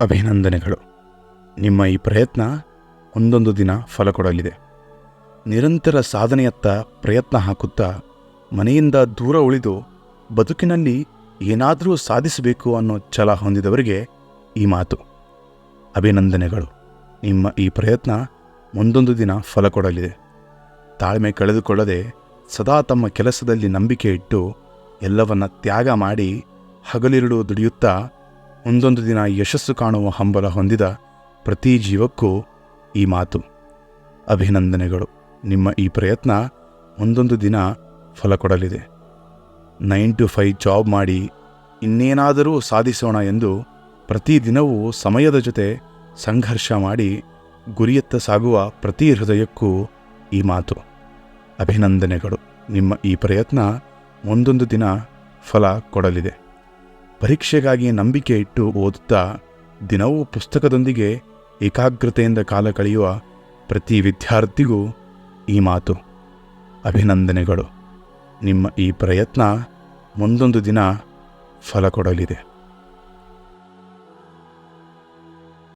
ಅಭಿನಂದನೆಗಳು. ನಿಮ್ಮ ಈ ಪ್ರಯತ್ನ ಒಂದೊಂದು ದಿನ ಫಲ ಕೊಡಲಿದೆ. ನಿರಂತರ ಸಾಧನೆಯತ್ತ ಪ್ರಯತ್ನ ಹಾಕುತ್ತಾ ಮನೆಯಿಂದ ದೂರ ಉಳಿದು ಬದುಕಿನಲ್ಲಿ ಏನಾದರೂ ಸಾಧಿಸಬೇಕು ಅನ್ನೋ ಛಲ ಹೊಂದಿದವರಿಗೆ ಈ ಮಾತು. ಅಭಿನಂದನೆಗಳು. ನಿಮ್ಮ ಈ ಪ್ರಯತ್ನ ಒಂದೊಂದು ದಿನ ಫಲ ಕೊಡಲಿದೆ. ತಾಳ್ಮೆ ಕಳೆದುಕೊಳ್ಳದೆ ಸದಾ ತಮ್ಮ ಕೆಲಸದಲ್ಲಿ ನಂಬಿಕೆ ಇಟ್ಟು ಎಲ್ಲವನ್ನ ತ್ಯಾಗ ಮಾಡಿ ಹಗಲಿರುಳು ದುಡಿಯುತ್ತಾ ಮುಂದೊಂದು ದಿನ ಯಶಸ್ಸು ಕಾಣುವ ಹಂಬಲ ಹೊಂದಿದ ಪ್ರತಿ ಜೀವಕ್ಕೂ ಈ ಮಾತು. ಅಭಿನಂದನೆಗಳು. ನಿಮ್ಮ ಈ ಪ್ರಯತ್ನ ಒಂದೊಂದು ದಿನ ಫಲ ಕೊಡಲಿದೆ. ನೈನ್ ಟು ಫೈವ್ ಜಾಬ್ ಮಾಡಿ ಇನ್ನೇನಾದರೂ ಸಾಧಿಸೋಣ ಎಂದು ಪ್ರತಿದಿನವೂ ಸಮಯದ ಜೊತೆ ಸಂಘರ್ಷ ಮಾಡಿ ಗುರಿಯತ್ತ ಸಾಗುವ ಪ್ರತಿ ಹೃದಯಕ್ಕೂ ಈ ಮಾತು. ಅಭಿನಂದನೆಗಳು. ನಿಮ್ಮ ಈ ಪ್ರಯತ್ನ ಒಂದೊಂದು ದಿನ ಫಲ ಕೊಡಲಿದೆ. ಪರೀಕ್ಷೆಗಾಗಿ ನಂಬಿಕೆ ಇಟ್ಟು ಓದುತ್ತಾ ದಿನವೂ ಪುಸ್ತಕದೊಂದಿಗೆ ಏಕಾಗ್ರತೆಯಿಂದ ಕಾಲ ಕಳೆಯುವ ಪ್ರತಿ ವಿದ್ಯಾರ್ಥಿಗೂ ಈ ಮಾತು. ಅಭಿನಂದನೆಗಳು. ನಿಮ್ಮ ಈ ಪ್ರಯತ್ನ ಮುಂದೊಂದು ದಿನ ಫಲ ಕೊಡಲಿದೆ.